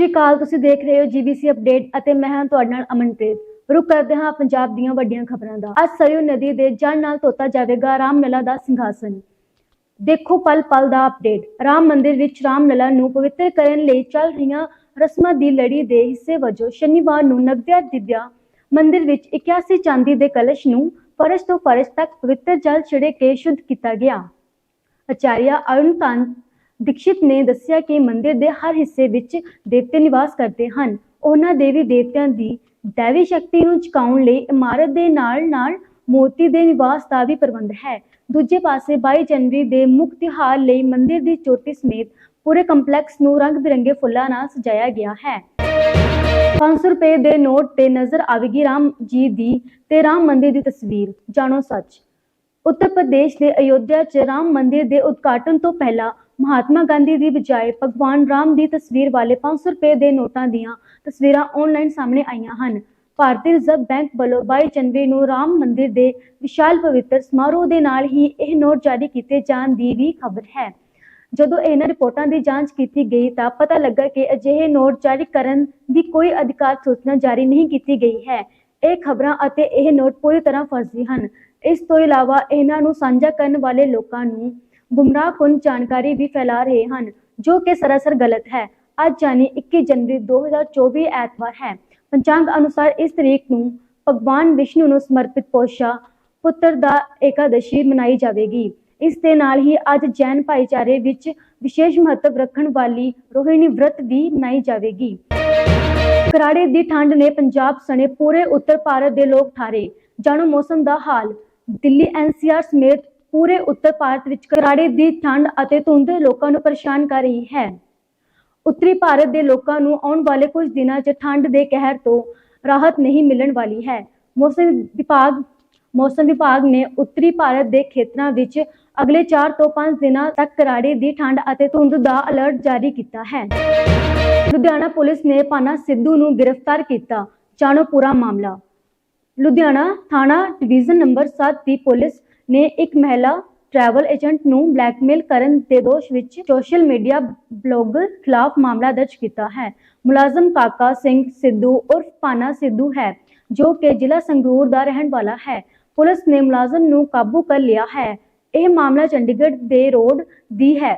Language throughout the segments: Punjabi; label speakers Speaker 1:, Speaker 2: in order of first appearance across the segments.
Speaker 1: ਸ਼੍ਰੀ ਅਕਾਲ, ਤੁਸੀਂ ਦੇਖ ਰਹੇ ਹੋ ਜੀਬੀਸੀ ਅਪਡੇਟ ਅਤੇ ਮੈਂ ਹਾਂ ਤੁਹਾਡੇ ਨਾਲ ਅਮਨਪ੍ਰੀਤ। ਰੁਕ ਕਰਦੇ ਹਾਂ ਪੰਜਾਬ ਦੀਆਂ ਵੱਡੀਆਂ ਖਬਰਾਂ ਦਾ। ਅੱਜ ਸਰਯੂ ਨਦੀ ਦੇ ਜਲ ਨਾਲ ਧੋਤਾ ਜਾਵੇਗਾ ਰਾਮਲਲਾ ਦਾ ਸਿੰਘਾਸਨ। ਦੇਖੋ ਪਲ ਪਲ ਦਾ ਅਪਡੇਟ ਰਾਮ ਮੰਦਿਰ ਵਿੱਚ ਰਾਮਲਲਾ ਨੂੰ ਪਵਿੱਤਰ ਕਰਨ ਲਈ ਚੱਲ ਰਹੀਆਂ ਰਸਮਾਂ ਦੀ ਲੜੀ ਦੇ ਹਿੱਸੇ ਵਜੋਂ ਸ਼ਨੀਵਾਰ ਨੂੰ ਨਵਿਆ ਦਿਵਿਆ ਮੰਦਿਰ ਵਿੱਚ 81 ਚਾਂਦੀ ਦੇ ਕਲਸ਼ ਨੂੰ ਫਰਸ਼ ਤੋਂ ਫਰਸ਼ ਤੱਕ ਪਵਿੱਤਰ ਜਲ ਛਿੜੇ ਕੇ ਸ਼ੁੱਧ ਕੀਤਾ ਗਿਆ। ਆਚਾਰੀਆ ਅਰੁਣਕਾਂਤ ਦੀਕਸ਼ਿਤ ਨੇ ਦੱਸਿਆ ਕਿ ਮੰਦਿਰ ਦੇ ਹਰ ਹਿੱਸੇ ਵਿੱਚ ਦੇਵਤੇ ਨਿਵਾਸ ਕਰਦੇ ਹਨ। ਉਹਨਾਂ ਦੇਵੀ ਦੇਵਤਿਆਂ ਦੀ ਦੇਵੀ ਸ਼ਕਤੀ ਨੂੰ ਝੁਕਾਉਣ ਲਈ ਇਮਾਰਤ ਦੇ ਨਾਲ-ਨਾਲ ਮੂਰਤੀ ਦੇ ਨਿਵਾਸ ਦਾ ਵੀ ਪ੍ਰਬੰਧ ਹੈ। ਦੂਜੇ ਪਾਸੇ 22 ਜਨਵਰੀ ਦੇ ਮੁੱਖ ਤਿਉਹਾਰ ਲਈ ਮੰਦਿਰ ਦੀ ਚੋਟੀ ਸਮੇਤ ਪੂਰੇ ਕੰਪਲੈਕਸ ਨੂੰ ਰੰਗ-ਬਿਰੰਗੇ ਫੁੱਲਾਂ ਨਾਲ ਸਜਾਇਆ ਗਿਆ ਹੈ। 500 ਰੁਪਏ ਦੇ ਨੋਟ ਤੇ ਨਜ਼ਰ ਆਵੇਗੀ ਰਾਮ ਜੀ ਦੀ ਤੇ ਰਾਮ ਮੰਦਿਰ ਦੀ ਤਸਵੀਰ। ਜਾਣੋ ਸੱਚ, ਉੱਤਰ ਪ੍ਰਦੇਸ਼ ਦੇ ਅਯੋਧਿਆ 'ਚ ਰਾਮ ਮੰਦਿਰ ਦੇ ਉਦਘਾਟਨ ਤੋਂ ਪਹਿਲਾਂ ਮਹਾਤਮਾ ਗਾਂਧੀ ਦੀ ਬਜਾਏ ਭਗਵਾਨ ਰਾਮ ਦੀ ਤਸਵੀਰ ਵਾਲੇ 500 ਰੁਪਏ ਦੇ ਨੋਟਾਂ ਦੀਆਂ ਤਸਵੀਰਾਂ ਆਨਲਾਈਨ ਸਾਹਮਣੇ ਆਈਆਂ ਹਨ। ਭਾਰਤੀ ਰਿਜ਼ਰਵ ਬੈਂਕ ਵੱਲੋਂ 22 ਜਨਵਰੀ ਨੂੰ ਰਾਮ ਮੰਦਿਰ ਦੇ ਵਿਸ਼ਾਲ ਪਵਿੱਤਰ ਸਮਾਰੋਹ ਦੇ ਨਾਲ ਹੀ ਇਹ ਨੋਟ ਜਾਰੀ ਕੀਤੇ ਜਾਣ ਦੀ ਵੀ ਖਬਰ ਹੈ। ਜਦੋਂ ਇਹਨਾਂ ਰਿਪੋਰਟਾਂ ਦੀ ਜਾਂਚ ਕੀਤੀ ਗਈ ਤਾਂ ਪਤਾ ਲੱਗਾ ਕਿ ਅਜਿਹੇ ਨੋਟ ਜਾਰੀ ਕਰਨ ਦੀ ਕੋਈ ਅਧਿਕਾਰ ਸੂਚਨਾ ਜਾਰੀ ਨਹੀਂ ਕੀਤੀ ਗਈ ਹੈ। ਇਹ ਖਬਰਾਂ ਅਤੇ ਇਹ ਨੋਟ ਪੂਰੀ ਤਰ੍ਹਾਂ ਫਰਜ਼ੀ ਹਨ। ਇਸ ਤੋਂ ਇਲਾਵਾ ਇਹਨਾਂ ਨੂੰ ਸਾਂਝਾ ਕਰਨ ਵਾਲੇ ਲੋਕਾਂ ਨੂੰ ਗੁੰਮਰਾਹਕੁਨ ਜਾਣਕਾਰੀ ਵੀ ਫੈਲਾ ਰਹੇ ਹਨ, ਜੋ ਕਿ ਸਰਾਸਰ ਗਲਤ ਹੈ। ਅੱਜ ਯਾਨੀ 21 ਜਨਵਰੀ 2024 ਐਤਵਾਰ ਹੈ। ਪੰਚਾਂਗ ਅਨੁਸਾਰ ਇਸ ਤਰੀਕ ਨੂੰ ਭਗਵਾਨ ਵਿਸ਼ਨੂੰ ਨੂੰ ਸਮਰਪਿਤ ਪੋਸ਼ਾ ਪੁੱਤਰ ਦਾ ਏਕਾਦਸ਼ੀ ਮਨਾਈ ਜਾਵੇਗੀ। ਇਸ ਦੇ ਨਾਲ ਹੀ ਅੱਜ ਜੈਨ ਭਾਈਚਾਰੇ ਵਿੱਚ ਵਿਸ਼ੇਸ਼ ਮਹੱਤਵ ਰੱਖਣ ਵਾਲੀ ਰੋਹਿਣੀ ਵਰਤ ਵੀ ਮਨਾਈ ਜਾਵੇਗੀ। ਕਰਾੜੇ ਦੀ ਠੰਡ ਨੇ ਪੰਜਾਬ ਸਣੇ ਪੂਰੇ ਉੱਤਰ ਭਾਰਤ ਦੇ ਲੋਕ ਠਾਰੇ। ਜਾਣੋ ਮੌਸਮ ਦਾ ਹਾਲ। ਦਿੱਲੀ ਐਨਸੀਆਰ ਸਮੇਤ ਪੂਰੇ ਉੱਤਰ ਭਾਰਤ ਵਿੱਚ ਕਰਾੜੇ ਦੀ ਠੰਡ ਅਤੇ ਧੁੰਦ ਲੋਕਾਂ ਨੂੰ ਪਰੇਸ਼ਾਨ ਕਰ ਰਹੀ ਹੈ। ਉੱਤਰੀ ਭਾਰਤ ਦੇ ਲੋਕਾਂ ਨੂੰ ਆਉਣ ਵਾਲੇ ਕੁਝ ਦਿਨਾਂ 'ਚ ਠੰਡ ਦੇ ਕਹਿਰ ਤੋਂ ਰਾਹਤ ਨਹੀਂ ਮਿਲਣ ਵਾਲੀ ਹੈ। ਮੌਸਮ ਵਿਭਾਗ ਮੌਸਮ ਵਿਭਾਗ ਨੇ ਉੱਤਰੀ ਭਾਰਤ ਦੇ ਖੇਤਰਾਂ ਵਿੱਚ ਅਗਲੇ 4 ਤੋਂ 5 ਦਿਨਾਂ ਤੱਕ ਕਰਾੜੇ ਦੀ ਠੰਡ ਅਤੇ ਧੁੰਦ ਦਾ ਅਲਰਟ ਜਾਰੀ ਕੀਤਾ ਹੈ। ਲੁਧਿਆਣਾ ਪੁਲਿਸ ਨੇ ਪਾਨਾ ਸਿੱਧੂ ਨੂੰ ਗ੍ਰਿਫਤਾਰ ਕੀਤਾ। ਜਾਣੋ ਪੂਰਾ ਮਾਮਲਾ। ਲੁਧਿਆਣਾ ਥਾਣਾ ਡਿਵੀਜ਼ਨ ਨੰਬਰ 7 ਦੀ ਪੁਲਿਸ ਨੇ ਇੱਕ ਮਹਿਲਾ ਟਰੈਵਲ ਏਜੰਟ ਨੂੰ ਬਲੈਕਮੇਲ ਕਰਨ ਦੇ ਦੋਸ਼ ਵਿੱਚ ਸੋਸ਼ਲ ਮੀਡੀਆ ਬਲੌਗਰ ਖਿਲਾਫ ਮਾਮਲਾ ਦਰਜ ਕੀਤਾ ਹੈ। ਮੁਲਾਜ਼ਮ ਕਾਕਾ ਸਿੰਘ ਸਿੱਧੂ ਉਰਫ ਪਾਨਾ ਸਿੱਧੂ ਹੈ, ਜੋ ਕਿ ਜ਼ਿਲ੍ਹਾ ਸੰਗਰੂਰ ਦਾ ਰਹਿਣ ਵਾਲਾ ਹੈ। ਪੁਲਿਸ ਨੇ ਮੁਲਾਜ਼ਮ ਨੂੰ ਕਾਬੂ ਕਰ ਲਿਆ ਹੈ। ਇਹ ਮਾਮਲਾ ਚੰਡੀਗੜ੍ਹ ਦੇ ਰੋਡ ਦੀ ਹੈ,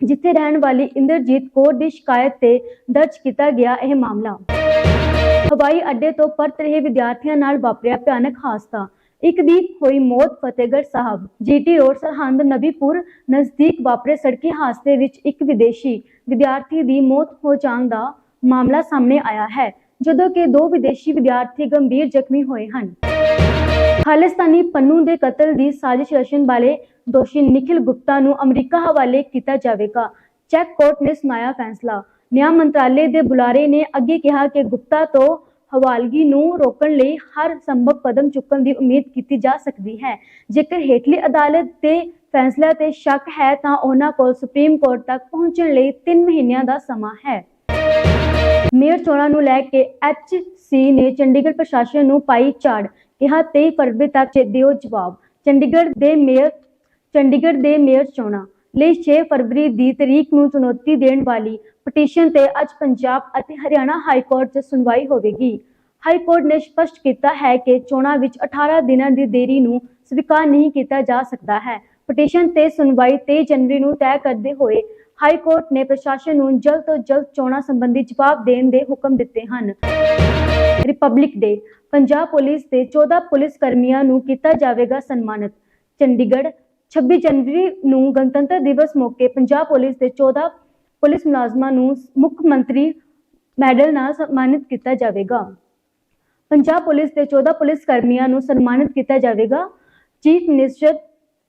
Speaker 1: ਜਿੱਥੇ ਰਹਿਣ ਵਾਲੀ ਇੰਦਰਜੀਤ ਕੌਰ ਦੀ ਸ਼ਿਕਾਇਤ ਤੇ ਦਰਜ ਕੀਤਾ ਗਿਆ ਇਹ ਮਾਮਲਾ। ਹਵਾਈ ਅੱਡੇ ਤੋਂ ਪਰਤ ਰਹੇ ਵਿਦਿਆਰਥੀਆਂ ਨਾਲ ਵਾਪਰਿਆ ਭਿਆਨਕ ਹਾਦਸਾ। ਇੱਕ ਦੀ ਹੋਈ ਮੌਤ ਫਤਿਹਗੜ੍ਹ ਸਾਹਿਬ। ਜੀਟੀ ਰੋਡ ਸਰਹੰਦ ਨਬੀਪੁਰ ਨਜ਼ਦੀਕ ਵਾਪਰੇ ਸੜਕੀ ਹਾਦਸੇ ਵਿੱਚ ਇੱਕ ਵਿਦੇਸ਼ੀ ਵਿਦਿਆਰਥੀ ਦੀ ਮੌਤ ਹੋ ਜਾਣ ਦਾ ਮਾਮਲਾ ਸਾਹਮਣੇ ਆਇਆ ਹੈ, ਜਦੋਂ ਕਿ ਦੋ ਵਿਦੇਸ਼ੀ ਵਿਦਿਆਰਥੀ ਗੰਭੀਰ ਜ਼ਖਮੀ ਹੋਏ ਹਨ। ਖਾਲਿਸਤਾਨੀ ਪੰਨੂ ਦੇ ਕਤਲ ਦੀ ਸਾਜ਼ਿਸ਼ ਰਚਣ ਵਾਲੇ ਦੋਸ਼ੀ ਨikhil ਗੁਪਤਾ ਨੂੰ ਅਮਰੀਕਾ ਹਵਾਲੇ ਕੀਤਾ ਜਾਵੇਗਾ। ਚੈੱਕ ਕੋਰਟ ਨੇ ਸੁਣਾਇਆ ਫੈਸਲਾ। ਨਿਆਂ ਮੰਤਰਾਲੇ ਦੇ ਬੁਲਾਰੇ ਨੇ ਅੱਗੇ ਕਿਹਾ ਕਿ ਗੁਪਤਾ ਤੋਂ ਹਵਾਲਗੀ ਨੂੰ ਰੋਕਣ ਲਈ ਹਰ ਸੰਭਵ ਕਦਮ ਚੁੱਕਣ ਦੀ ਉਮੀਦ ਕੀਤੀ ਜਾ ਸਕਦੀ ਹੈ। ਜੇਕਰ ਹੇਠਲੀ ਅਦਾਲਤ ਦੇ ਫੈਸਲੇ ਤੇ ਸ਼ੱਕ ਹੈ, ਤਾਂ ਉਹਨਾਂ ਕੋਲ ਸੁਪਰੀਮ ਕੋਰਟ ਤੱਕ ਪਹੁੰਚਣ ਲਈ 3 ਮਹੀਨਿਆਂ ਦਾ ਸਮਾਂ ਹੈ। ਮੇਅਰ ਚੋਣਾਂ ਨੂੰ ਲੈ ਕੇ ਐਚਸੀ ਨੇ ਚੰਡੀਗੜ੍ਹ ਪ੍ਰਸ਼ਾਸਨ ਨੂੰ ਪਾਈ ਝਾੜ, ਕਿਹਾ 23 ਫਰਵਰੀ ਤੱਕ ਦਿਓ ਜਵਾਬ। ਚੰਡੀਗੜ੍ਹ ਦੇ ਮੇਅਰ, ਚੰਡੀਗੜ੍ਹ ਦੇ ਮੇਅਰ ਚੋਣਾਂ ਲਈ 6 ਫਰਵਰੀ ਦੀ ਤਰੀਕ ਨੂੰ ਚੁਣੌਤੀ ਦੇਣ ਵਾਲੀ ਪਟੀਸ਼ਨ ਤੇ ਅੱਜ ਪੰਜਾਬ ਅਤੇ ਹਰਿਆਣਾ ਹਾਈ ਕੋਰਟ 'ਚ ਸੁਣਵਾਈ ਹੋਵੇਗੀ। ਹਾਈ ਕੋਰਟ ਨੇ ਸਪਸ਼ਟ ਕੀਤਾ ਹੈ ਕਿ ਚੋਣਾਂ ਵਿੱਚ 18 ਦਿਨਾਂ ਦੀ ਦੇਰੀ ਨੂੰ ਸਵੀਕਾਰ ਨਹੀਂ ਕੀਤਾ ਜਾ ਸਕਦਾ ਹੈ। ਪਟੀਸ਼ਨ ਤੇ ਸੁਣਵਾਈ 23 ਜਨਵਰੀ ਨੂੰ ਤੈਅ ਕਰਦੇ ਹੋਏ ਹਾਈ ਕੋਰਟ ਨੇ ਪ੍ਰਸ਼ਾਸਨ ਨੂੰ ਜਲਦ ਤੋਂ ਜਲਦ ਚੋਣਾਂ ਸੰਬੰਧੀ ਜਵਾਬ ਦੇਣ ਦੇ ਹੁਕਮ ਦਿੱਤੇ ਹਨ। ਰਿਪਬਲਿਕ ਡੇ ਪੰਜਾਬ ਪੁਲਿਸ ਦੇ 14 ਪੁਲਿਸ ਕਰਮੀਆਂ ਨੂੰ ਕੀਤਾ ਜਾਵੇਗਾ ਸਨਮਾਨਿਤ। ਚੰਡੀਗੜ੍ਹ 26 ਜਨਵਰੀ ਨੂੰ ਗਣਤੰਤਰ ਦਿਵਸ ਮੌਕੇ ਪੰਜਾਬ ਪੁਲਿਸ ਦੇ 14 ਪੁਲਿਸ ਮੁਲਾਜ਼ਮਾਂ ਨੂੰ ਮੁੱਖ ਮੰਤਰੀ ਮੈਡਲ ਨਾਲ ਸਨਮਾਨਿਤ ਕੀਤਾ ਜਾਵੇਗਾ। ਪੰਜਾਬ ਪੁਲਿਸ ਦੇ 14 ਪੁਲਿਸ ਕਰਮੀਆਂ ਨੂੰ ਸਨਮਾਨਿਤ ਕੀਤਾ ਜਾਵੇਗਾ। ਚੀਫ ਮਿਨਿਸਟਰ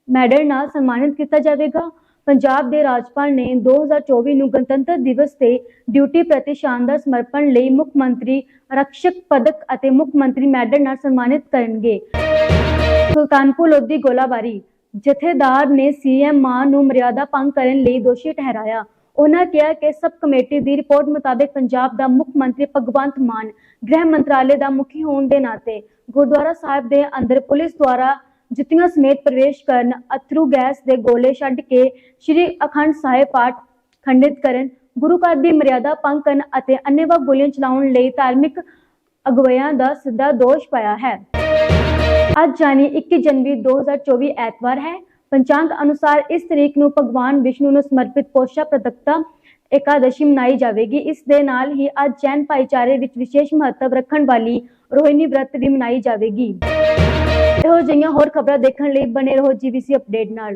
Speaker 1: ਮੈਡਲ ਨਾਲ ਸਨਮਾਨਿਤ ਕੀਤਾ ਜਾਵੇਗਾ। ਪੰਜਾਬ ਦੇ ਰਾਜਪਾਲ ਨੇ 2024 ਨੂੰ ਗਣਤੰਤਰ ਦਿਵਸ ਤੇ ਡਿਊਟੀ ਪ੍ਰਤੀ ਸ਼ਾਨਦਾਰ ਸਮਰਪਣ ਲਈ ਮੁੱਖ ਮੰਤਰੀ ਰਕਸ਼ਕ ਪਦਕ ਅਤੇ ਮੁੱਖ ਮੰਤਰੀ ਮੈਡਲ ਨਾਲ ਸਨਮਾਨਿਤ ਕਰਨਗੇ। ਸੁਲਤਾਨਪੁਰ ਲੋਧੀ ਗੋਲਾਬਾਰੀ, ਜਥੇਦਾਰ ਨੇ ਸੀਐਮ ਮਾਨ ਨੂੰ ਮਰਿਆਦਾ ਭੰਗ ਕਰਨ ਲਈ ਦੋਸ਼ੀ ਠਹਿਰਾਇਆ। ਉਹਨਾਂ ਕਿਹਾ ਕਿ ਸਬ ਕਮੇਟੀ ਦੀ ਰਿਪੋਰਟ ਮੁਤਾਬਕ ਪੰਜਾਬ ਦਾ ਮੁੱਖ ਮੰਤਰੀ ਭਗਵੰਤ ਮਾਨ ਗ੍ਰਹਿ ਮੰਤਰਾਲੇ ਦਾ ਮੁਖੀ ਹੋਣ ਦੇ ਨਾਤੇ ਗੁਰਦੁਆਰਾ ਸਾਹਿਬ ਦੇ ਅੰਦਰ ਪੁਲਿਸ ਦੁਆਰਾ ਜੁੱਤੀਆਂ ਸਮੇਤ ਪ੍ਰਵੇਸ਼ ਕਰਨ ਅਥਰੂ ਗੈਸ ਦੇ ਗੋਲੇ ਛੱਡ ਕੇ ਸ੍ਰੀ ਅਖੰਡ ਸਾਹਿਬ ਪਾਠ ਖੰਡਿਤ ਕਰਨ, ਗੁਰੂ ਘਰ ਦੀ ਮਰਿਆਦਾ ਭੰਗ ਕਰਨ ਅਤੇ ਅੰਨ੍ਹੇਵਾਹ ਗੋਲੀਆਂ ਚਲਾਉਣ ਲਈ ਧਾਰਮਿਕ ਅਗਵਾਈਆਂ ਦਾ ਸਿੱਧਾ ਦੋਸ਼ ਪਾਇਆ ਹੈ। ਅੱਜ ਯਾਨੀ 21 ਜਨਵਰੀ 2024 ਐਤਵਾਰ ਹੈ। ਪੰਚਾਂਗ ਅਨੁਸਾਰ ਇਸ ਤਰੀਕ ਨੂੰ ਭਗਵਾਨ ਵਿਸ਼ਨੂੰ ਨੂੰ ਸਮਰਪਿਤ ਪੋਸ਼ਾ ਪ੍ਰਦਕਤਾ ਇਕਾਦਸ਼ੀ ਮਨਾਈ ਜਾਵੇਗੀ। ਇਸ ਦੇ ਨਾਲ ਹੀ ਅੱਜ ਜੈਨ ਭਾਈਚਾਰੇ ਵਿੱਚ ਵਿਸ਼ੇਸ਼ ਮਹੱਤਵ ਰੱਖਣ ਵਾਲੀ ਰੋਹਿਣੀ ਵਰਤ ਵੀ ਮਨਾਈ ਜਾਵੇਗੀ। ਇਹੋ ਜਿਹੀਆਂ ਹੋਰ ਖਬਰਾਂ ਦੇਖਣ ਲਈ ਬਣੇ ਰਹੋ ਜੀਬੀਸੀ ਅਪਡੇਟ ਨਾਲ।